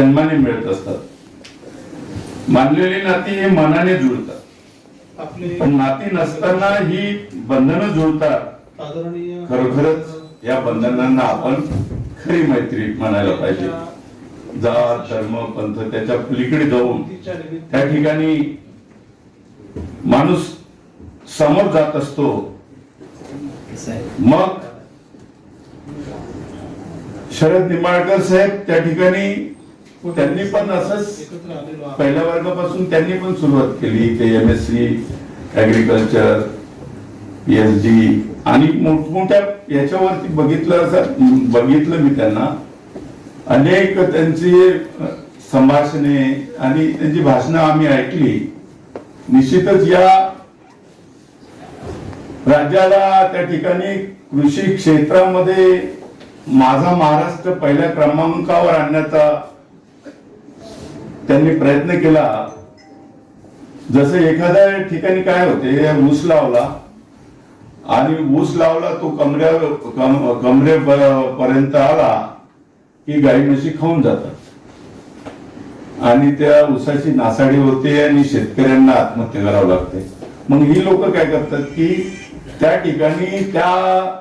जन्माने मिळत असतात. मानलेली नाती हे मनाने जुळतात. पण नाती नसताना ही बंधनं जुळतात. खरोखरच या बंधनांना आपण खरी मैत्री म्हणायला पाहिजे. जात धर्म पंथ त्याच्या पलीकडे जाऊन त्या ठिकाणी माणूस समोर जात असतो. मग शरद निंबाळकर साहेब त्या ठिकाणी त्यांनी पण असंच पहिल्या वर्गापासून त्यांनी पण सुरुवात केली. ते M S C agriculture S D आणि मोठमोठ्या याच्यावरती बघितलं असं बघितलं मी त्यांना. अनेक त्यांची संभाषणे आणि त्यांची भाषणं आम्ही ऐकली. निश्चितच या राज्याला त्या ठिकाणी कृषी क्षेत्रामध्ये माझा महाराष्ट्र पहिल्या क्रमांकावर आणण्याचा त्यांनी प्रयत्न केला. जसं एखाद्या ठिकाणी काय होते ऊस लावला आणि ऊस लावला तो कमऱ्या कम- कमरे पर्यंत आला की गाई म्हशी खाऊन जातात. आणि त्या ऊसाची नासाडी होते आणि शेतकऱ्यांना आत्महत्या करावं लागते. मग ही लोक काय करतात की त्या ठिकाणी त्या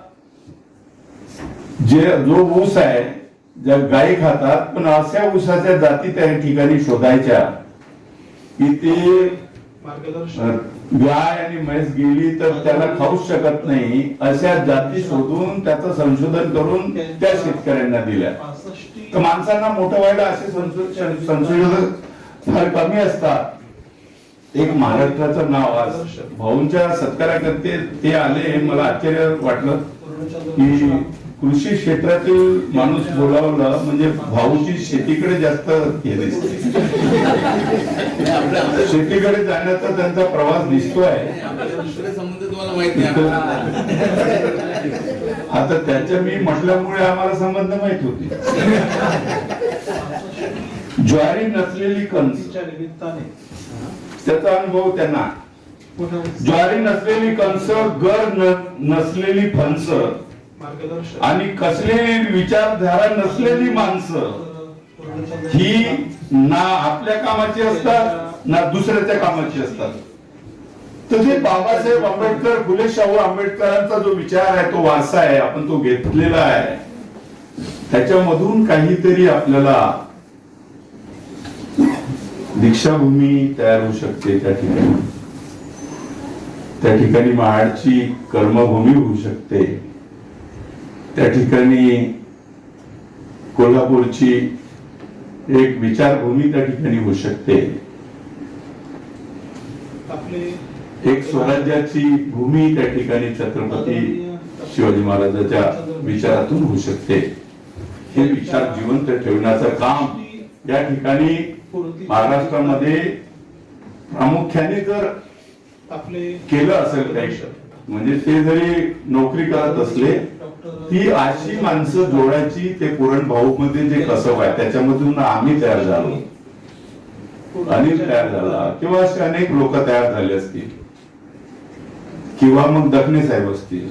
जे जो ऊस आहे ज्या गायी खातात पण अशा ऊसाच्या जाती त्या ठिकाणी शोधायच्या की ते गाय आणि म्हैस गेली तर त्याला खाऊच शकत नाही अशा जाती शोधून त्याचं संशोधन करून त्या शेतकऱ्यांना दिल्या. तर माणसांना मोठं व्हायला असे संशो- संशोधक फार कमी असतात. एक महाराष्ट्राचं नाव आज भाऊंच्या सत्काराकरते ते आले मला आश्चर्य वाटलं की कृषी क्षेत्रातील माणूस बोलावला म्हणजे भाऊची शेतीकडे जास्त हे दिसते शेतीकडे जाण्याचा त्यांचा प्रवास दिसतोय. तुम्हाला आता त्याच्या मी म्हटल्यामुळे आम्हाला संबंध माहीत होते. ज्वारी नसलेली कणस. निमित्ताने त्याचा अनुभव त्यांना. ज्वारी नसलेली कणस गर नसलेली फणस आणि कसले विचारधारा नसलेली माणसं ही ना आपल्या कामाची असतात ना दुसऱ्याच्या कामाची असतात. तसे बाबासाहेब आंबेडकर फुले शाहू आंबेडकरांचा जो विचार आहे तो वारसा आहे आपण तो घेतलेला आहे. त्याच्यामधून काहीतरी आपल्याला दीक्षाभूमी तयार होऊ शकते त्या ठिकाणी. त्या ठिकाणी महाडची कर्मभूमी होऊ शकते. त्या ठिकाणी कोल्हापूरची एक विचारभूमी त्या ठिकाणी होऊ शकते. एक स्वराज्याची भूमी त्या ठिकाणी छत्रपती शिवाजी महाराजांच्या विचारातून होऊ शकते. हे विचार जिवंत ठेवण्याचं काम या ठिकाणी महाराष्ट्रामध्ये प्रामुख्याने जर आपले केलं असेल काही म्हणजे ते जरी नोकरी करत असले ती अशी माणसं जोडायची ते पुरण भाऊ मध्ये जे कसब आहे त्याच्यामधून आम्ही तयार झालो. अनिल तयार झाला. किंवा असे अनेक लोक तयार झाले असतील. किंवा मग दखने साहेब असतील.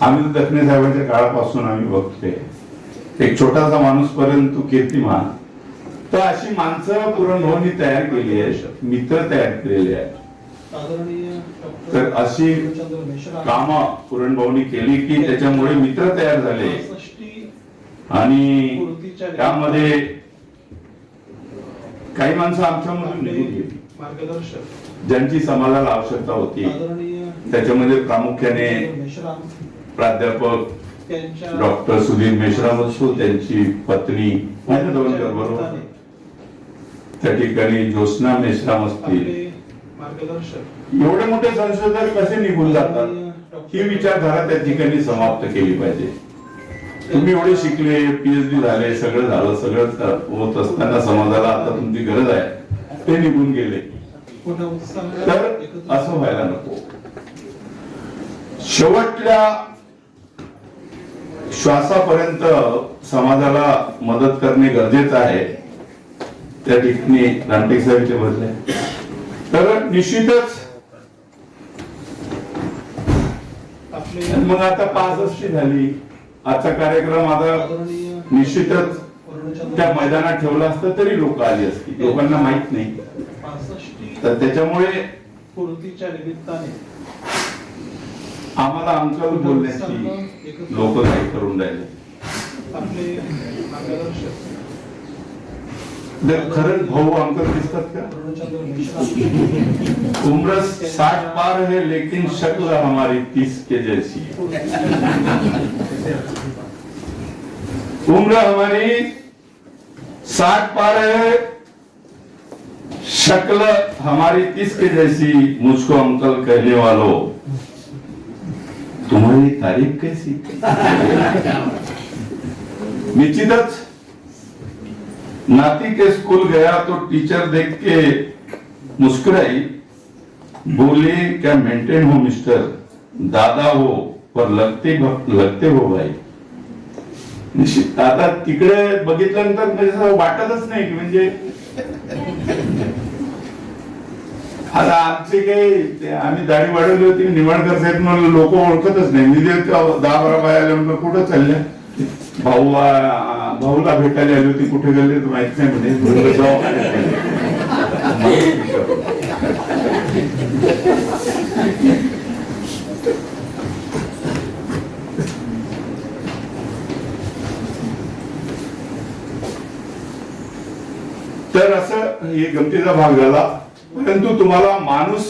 आम्ही तर दखने साहेबांच्या काळापासून आम्ही बघतोय. एक छोटासा माणूस पर्यंत कीर्तिमान. तर अशी माणसं पुरणभाऊनी तयार केली आहे मित्र तयार केलेले आहेत. तर अशी कामं पुरणभाऊनी केली की त्याच्यामुळे मित्र तयार झाले. आणि त्यामध्ये काही माणसं आमच्यामधून निघून गेली. ज्यांची समाजाला आवश्यकता होती. त्याच्यामध्ये प्रामुख्याने प्राध्यापक डॉक्टर सुधीर मेश्राम असो त्यांची पत्नी बरोबर त्या ठिकाणी ज्योत्स्ना मेश्राम असतील. मार्गदर्शक. एवढे मोठे संशोधक कसे निघून जातात? ही विचारधारा त्या ठिकाणी समाप्त केली पाहिजे. तुम्ही एवढे शिकले पीएचडी झाले सगळं झालं सगळं होत असताना समाजाला आता तुमची गरज आहे. ते निघून गेले. तर असं व्हायला नको. शेवटल्या श्वासापर्यंत समाजाला मदत करणे गरजेचं आहे. त्या ठिकाणी रामटेक साहेबचे बदले तर निश्चितच मग आता पासष्टी झाली. आजचा कार्यक्रम आता निश्चितच त्या मैदानात ठेवलं असतं तरी लोक आली असती. लोकांना माहीत नाही. तर त्याच्यामुळे पूर्तीच्या निमित्ताने आम्हाला आमच्यावर बोलण्याची लोक काही करून राहिले. खरंच भाऊ आमचं दिसतात का उम्र साठ पार है, लेकिन शक्ल हमारी तीस के जैसी उम्र हमारी साठ पार है, शक्ल हमारी तीस के जैसी, मुझको अंकल कहने वालों, तुम्हारी तारीफ़ कैसी? निश्चितच नाती के स्कूल गया तो टीचर देख के मुस्कुराई बोले क्या मेंटेन हो मिस्टर दादा हो पर लगते लगते हो भाई? निश्चित आता तिकडे बघितल्यानंतर म्हणजे वाटतच नाही की म्हणजे आता आमचे काही आम्ही दाढी वाढवली होती निवडकर साहेब म्हणून लोक ओळखतच नाही. मी दहा बारा बाया आल्या कुठं चालल्या? भाऊ भाऊला भेटायला आली होती कुठे गेले माहीत नाही म्हणे. तर असं हे गमतीचा भाग झाला. परंतु तुम्हाला माणूस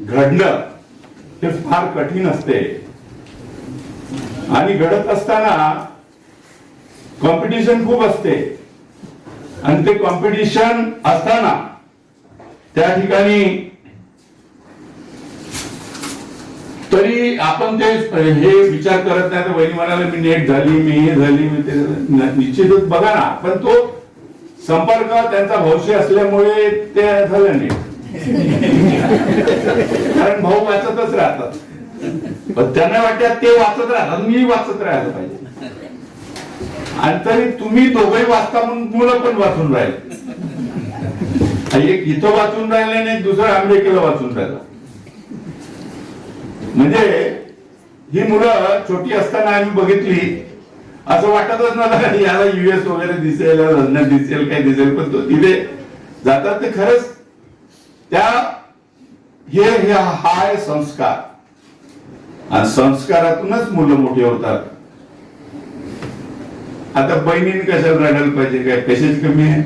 घडणं हे फार कठीण असते. आणि घडत असताना कॉम्पिटिशन खूप असते. आणि ते कॉम्पिटिशन असताना त्या ठिकाणी तरी आपण ते हे विचार करत नाही तर वहिनी म्हणाले मी नेट झाली मी हे झाली मी ते निश्चितच बघा ना पण तो संपर्क त्यांचा भविष्य असल्यामुळे ते झालं नाही. कारण भाऊ वाचतच राहतात. पण त्यांना वाटतं ते वाचत राहतात मी वाचत राहायला पाहिजे. आणि तरी तुम्ही दोघे वाचता म्हणून मुलं पण वाचून राहिले. एक इथं वाचून राहिले नाही दुसरं अमेरिकेला वाचून राहिलं. म्हणजे ही मुलं छोटी असताना आम्ही बघितली. असं वाटतच नव्हतं याला युएस वगैरे दिसेल लंडन दिसेल काय दिसेल पण तो तिथे जातात ते खरंच त्या हे हे हा आहे संस्कार. आणि संस्कारातूनच मुलं मोठी होतात. आता बहिणीने कशाला रडायला पाहिजे? काय पैसेच कमी आहे?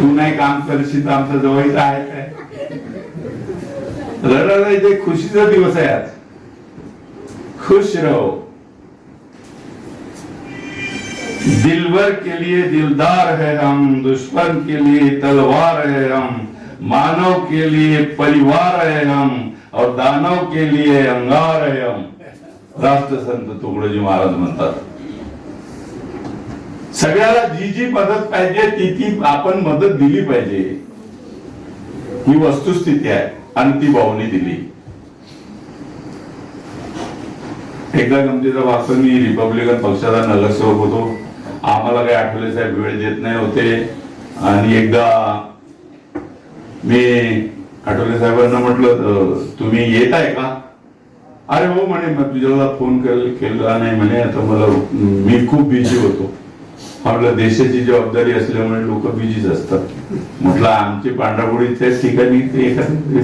तू नाही काम करशील तर आमच्या जवळच आहे काय? रडायला ते खुशीचा दिवस आहे आज. खुश रहो. दिलवर के लिए दिलदार है हम दुश्मन के लिए तलवार है हम मानव के लिए परिवार है हम और दानव के लिए अंगार है हम. राष्ट्रसंत तुकडोजी महाराज म्हणतात सगळ्याला जी जी मदत पाहिजे ती ती आपण मदत दिली पाहिजे. ही वस्तुस्थिती आहे. आणि ती भाऊनी दिली. एकदा गमतीचा वाचतो मी रिपब्लिकन पक्षाचा नगरसेवक होतो. आम्हाला काही आठवले साहेब वेळ देत नाही होते. आणि एकदा मी आठवले साहेबांना म्हटलं तुम्ही येत आहे का? अरे हो म्हणे मग तुझ्याला फोन केला नाही म्हणे. आता मला मी खूप बिझी होतो. म्हटलं देशाची जबाबदारी असल्यामुळे लोक बिझीच असतात. म्हटलं आमची पांढरापुडी त्याच ठिकाणी ते एखाद्या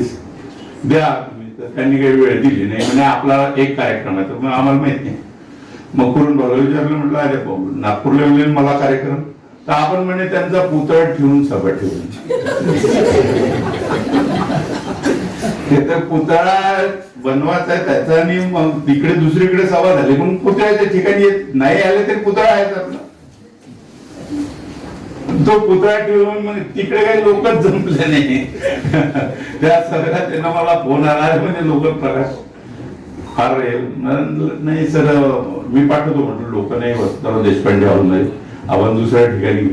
द्या तुम्ही. तर त्यांनी काही वेळ दिली नाही. म्हणजे आपला एक कार्यक्रम आहे. तर मग आम्हाला माहीत नाही. मग करून बघा. विचारलं म्हटलं अरे भाऊ नागपूरला मिळेल मला कार्यक्रम? तर आपण म्हणे त्यांचा पुतळा ठेवून सभा ठेवून. ते तर पुतळा बनवायचा आहे त्याचा आणि मग तिकडे दुसरीकडे सभा झाली. म्हणून पुतळ्याच्या ठिकाणी येत- नाही आले तरी पुतळा आहे आपला. तो पुतळा ठेवून मग तिकडे काही लोकच जमले नाही. त्या सगळ्या त्यांना मला फोन आला म्हणजे लोक प्रकाश फार नाही सर मी पाठवतो म्हटलं लोक नाही वसंतराव देशपांडे नाही आपण दुसऱ्या ठिकाणी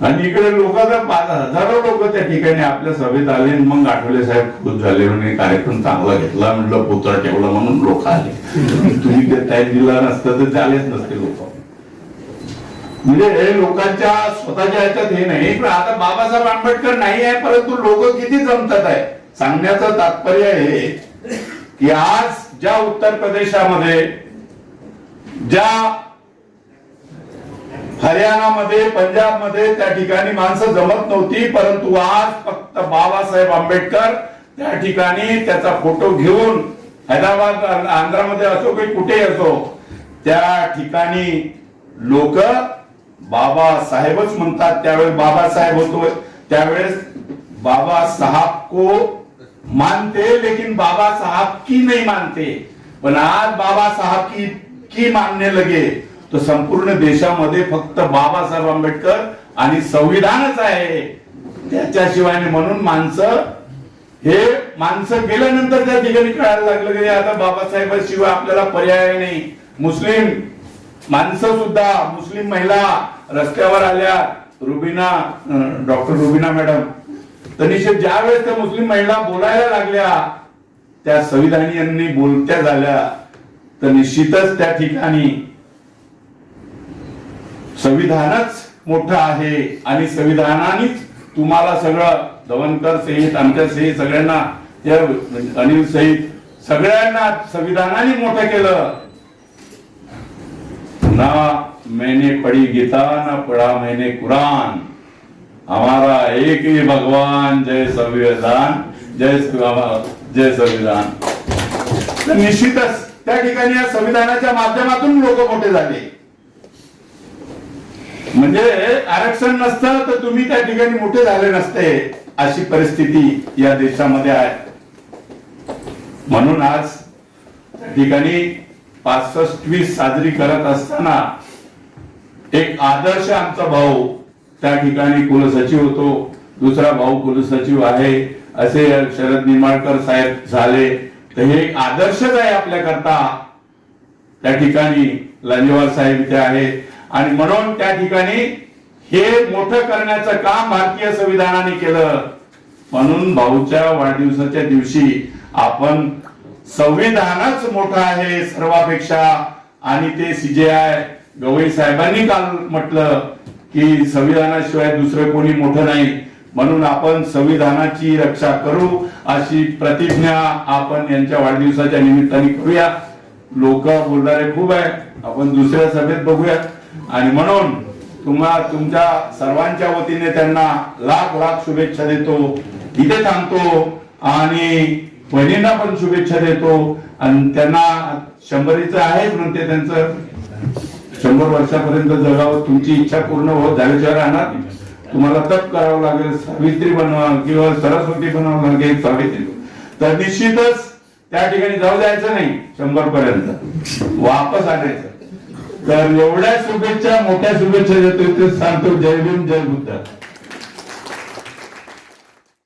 आणि इकडे लोकांचा पाच हजारो लोक त्या ठिकाणी आपल्या सभेत आले मग आठवले साहेब खुश झाले म्हणजे कार्यक्रम चांगला घेतला म्हटलं पुतळा ठेवला म्हणून लोक आले. तुम्ही ते टाईम दिला नसतं तर झालेच नसते लोक. म्हणजे हे लोकांच्या स्वतःच्या ह्याच्यात हे नाही. पण आता बाबासाहेब आंबेडकर नाही आहे परंतु लोक किती जमतात आहे. सांगण्याचं तात्पर्य हे की आज ज्या उत्तर प्रदेशामध्ये ज्या हरियाणामध्ये पंजाबमध्ये त्या ठिकाणी माणसं जमत नव्हती परंतु आज फक्त बाबासाहेब आंबेडकर त्या ठिकाणी त्याचा फोटो घेऊन हैदराबाद आंध्रामध्ये असो की कुठेही असो त्या ठिकाणी लोक बाबासाहेबच म्हणतात त्यावेळेस बाबासाहेब होतोय. त्यावेळेस बाबा साहब को मानते लेकिन बाबा साहब की नहीं मानते. पण आज बाबा साहब की की मानने लगे तो संपूर्ण देशामध्ये फक्त बाबासाहेब आंबेडकर आणि संविधानच आहे. त्याच्याशिवाय म्हणून माणसं हे माणसं गेल्यानंतर त्या ठिकाणी कळायला लागलं की आता बाबासाहेबांशिवाय आपल्याला पर्याय नाही. मुस्लिम माणसं सुद्धा मुस्लिम महिला रस्त्यावर आल्या. Rubina doctor Rubina madam. तनिषे ज्या वेळेस त्या मुस्लिम महिला बोलायला लागल्या त्या संविधानी यांनी बोलत्या झाल्या. तर निश्चितच त्या ठिकाणी संविधानच मोठं आहे आणि संविधानानेच तुम्हाला सगळं दवनकर सहित आमच्या सहित सगळ्यांना त्या अनिल सहित सगळ्यांना संविधानाने मोठं केलं. ना मैंने पढ़ी गीता ना पढ़ा मैंने कुरान। हमारा एक ही भगवान जय संविधान जय जय संविधान। तर निश्चितच त्या ठिकाणी या संविधानाच्या माध्यमातून लोक मोठे झाले. म्हणजे आरक्षण नसतं तर तुम्ही त्या ठिकाणी मोठे झाले नसते अशी परिस्थिती या देशामध्ये आहे. म्हणून आज त्या ठिकाणी पासष्टवी साजरी करत असताना एक आदर्श आमचा भाऊ त्या ठिकाणी कुलसचिव होतो. दुसरा भाऊ कुलसचिव आहे. असे शरद निंबाळकर साहेब झाले. तर हे एक आदर्शच आहे आपल्याकरता. त्या ठिकाणी लांजेवार साहेब इथे आहेत. आणि म्हणून त्या ठिकाणी हे मोठं करण्याचं काम भारतीय संविधानाने केलं. म्हणून भाऊच्या वाढदिवसाच्या दिवशी आपण संविधानच मोठं आहे सर्वापेक्षा. आणि ते सीजेआय गवई साहेबांनी काल म्हटलं की संविधानाशिवाय दुसरं कोणी मोठं नाही. म्हणून आपण संविधानाची रक्षा करू अशी प्रतिज्ञा आपण यांच्या वाढदिवसाच्या निमित्ताने करूया. लोक बोलणारे खूप आहे आपण दुसऱ्या सभेत बघूया आणि म्हणून तुम्हा तुमच्या सर्वांच्या वतीने त्यांना लाख लाख शुभेच्छा देतो. इथे थांबतो. आणि बहिणींना पण शुभेच्छा देतो. आणि त्यांना शंभरीचं आहे म्हणते त्यांचं शंभर वर्षापर्यंत जगावं. तुमची इच्छा पूर्ण होत झाल्याशिवाय राहणार. तुम्हाला तप करावं लागेल सावित्री बनवा किंवा सरस्वती बनवावं लागेल म्हणजे सावित्री. तर निश्चितच त्या ठिकाणी जाऊ द्यायचं नाही शंभर पर्यंत वापस आणायचं. तर एवढ्या शुभेच्छा मोठ्या शुभेच्छा देतो सांगतो. जय भीम जय बुद्ध.